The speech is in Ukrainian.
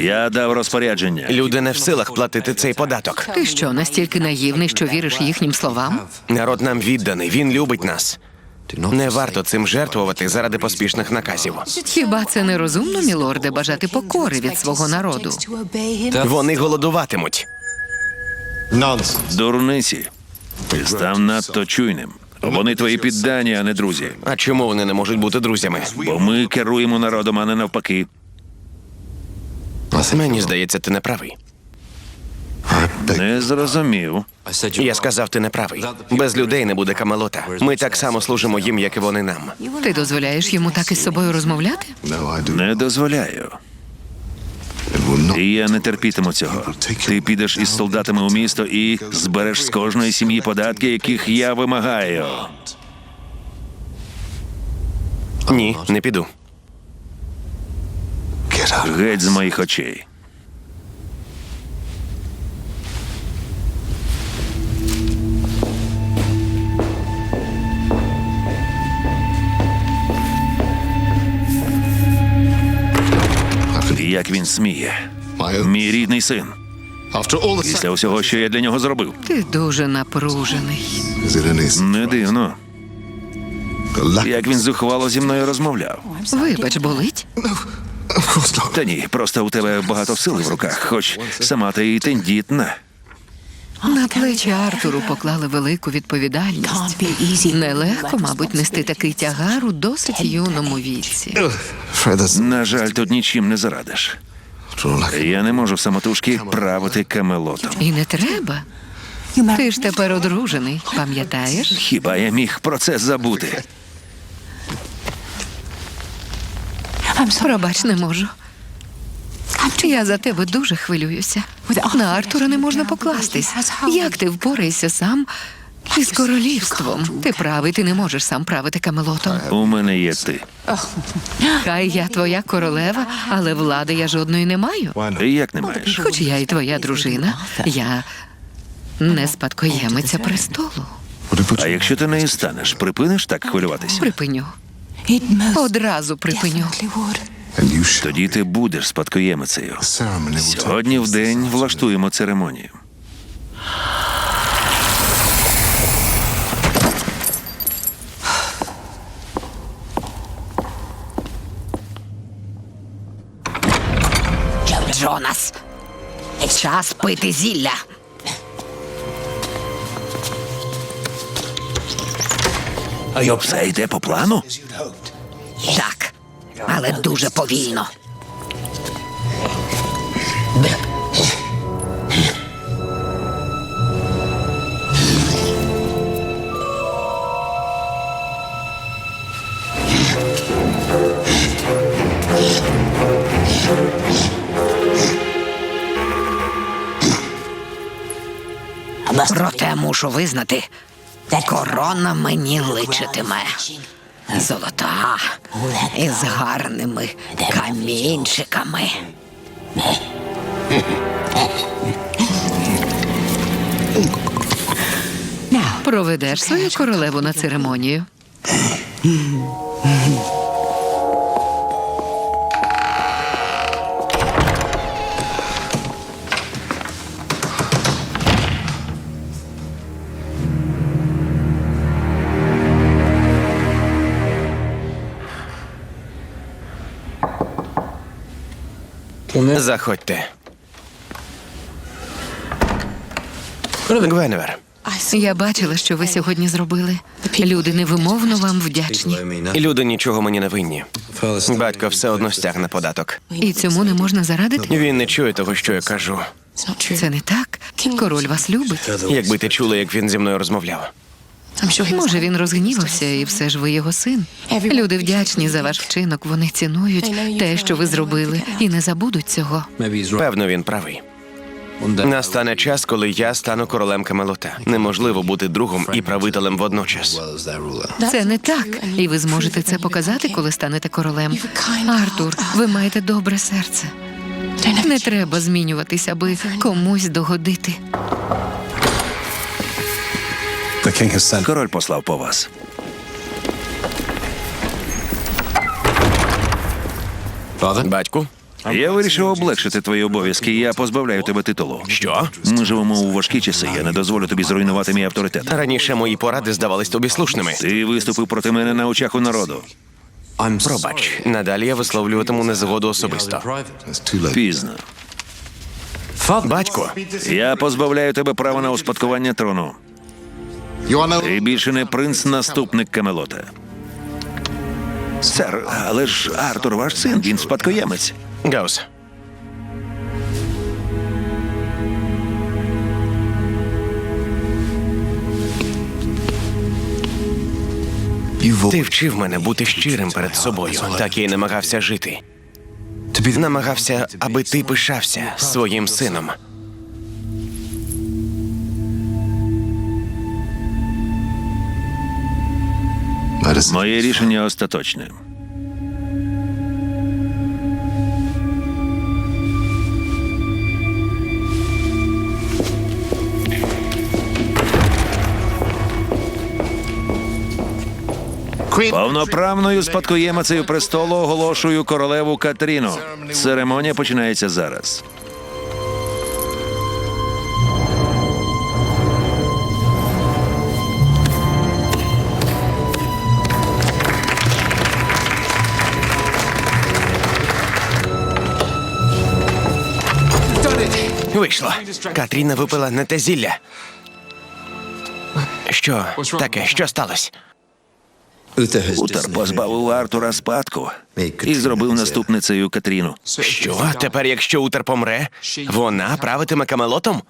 Я дав розпорядження. Люди не в силах платити цей податок. Ти що, настільки наївний, що віриш їхнім словам? Народ нам відданий, він любить нас. Не варто цим жертвувати заради поспішних наказів. Хіба це не розумно, мілорде, бажати покори від свого народу? Вони голодуватимуть. Дурниці. Ти став надто чуйним. Вони твої піддані, а не друзі. А чому вони не можуть бути друзями? Бо ми керуємо народом, а не навпаки. Мені здається, ти не правий. Не зрозумів. Я сказав, ти не правий. Без людей не буде камелота. Ми так само служимо їм, як і вони нам. Ти дозволяєш йому так із собою розмовляти? Не дозволяю. І я не терпітиму цього. Ти підеш із солдатами у місто і збереш з кожної сім'ї податки, яких я вимагаю. Ні, не піду. Геть з моїх очей. Як він сміє? Мій рідний син. Після усього, що я для нього зробив. Ти дуже напружений. Не дивно. Як він зухвало зі мною розмовляв. Вибач, болить? Та ні, просто у тебе багато сили в руках, хоч сама ти і тендітна. На плечі Артуру поклали велику відповідальність. Нелегко, мабуть, нести такий тягар у досить юному віці. На жаль, тут нічим не зарадиш. Я не можу самотужки правити камелотом. І не треба. Ти ж тепер одружений, пам'ятаєш? Хіба я міг про це забути? Пробач, не можу. Я за тебе дуже хвилююся. На Артура не можна покластись. Як ти впораєшся сам із королівством? Ти правий, ти не можеш сам правити камелотом. У мене є ти. Хай я твоя королева, але влади я жодної не маю. Ти як не маєш? Хоч я і твоя дружина, я не спадкоємиця престолу. А якщо ти нею станеш, припиниш так хвилюватись? Припиню. Одразу припиню. Тоді ти будеш спадкоємицею. Сьогодні в день влаштуємо церемонію. Джонас, час пити зілля. Все йде по плану? Так, але дуже повільно. Проте мушу визнати, корона мені личитиме. Золота із гарними камінчиками. Проведеш свою королеву на церемонію. Заходьте. Гвеневер, Я бачила, що ви сьогодні зробили. Люди невимовно вам вдячні. люди нічого мені не винні. Батько все одно стягне податок. І цьому не можна зарадити. Він не чує того, що я кажу. Це не так. Король вас любить. Якби ти чула, як він зі мною розмовляв. Може, він розгнівався, і все ж ви його син. Люди вдячні за ваш вчинок. Вони цінують те, що ви зробили, і не забудуть цього. Певно, він правий. Настане час, коли я стану королем Камелота. Неможливо бути другом і правителем водночас. Це не так, і ви зможете це показати, коли станете королем. Артур, ви маєте добре серце. Не треба змінюватись, аби комусь догодити. Король послав по вас. Батьку, Я вирішив облегшити твої обов'язки. і Я позбавляю тебе титулу. Що? Ми живемо у важкі часи. Я не дозволю тобі зруйнувати мій авторитет. Раніше мої поради здавались тобі слушними. Ти виступив проти мене на очах у народу. Пробач, надалі я висловлюватиму незгоду особисто. It's too late. Пізно. Батько, Я позбавляю тебе права на успадкування трону. Ти більше не принц, наступник Камелота. Сер, але ж Артур ваш син, він спадкоємець. Гаус, ти вчив мене бути щирим перед собою, так я й намагався жити. Намагався, аби ти пишався своїм сином. Моє рішення остаточне. Повноправною спадкоємицею престолу оголошую королеву Катріну. Церемонія починається зараз. Вийшло. Катріна випила не те зілля. Що таке? Що сталося? Утер позбавив Артура спадку і зробив наступницею Катріну. Що тепер, якщо Утер помре, вона правитиме камелотом?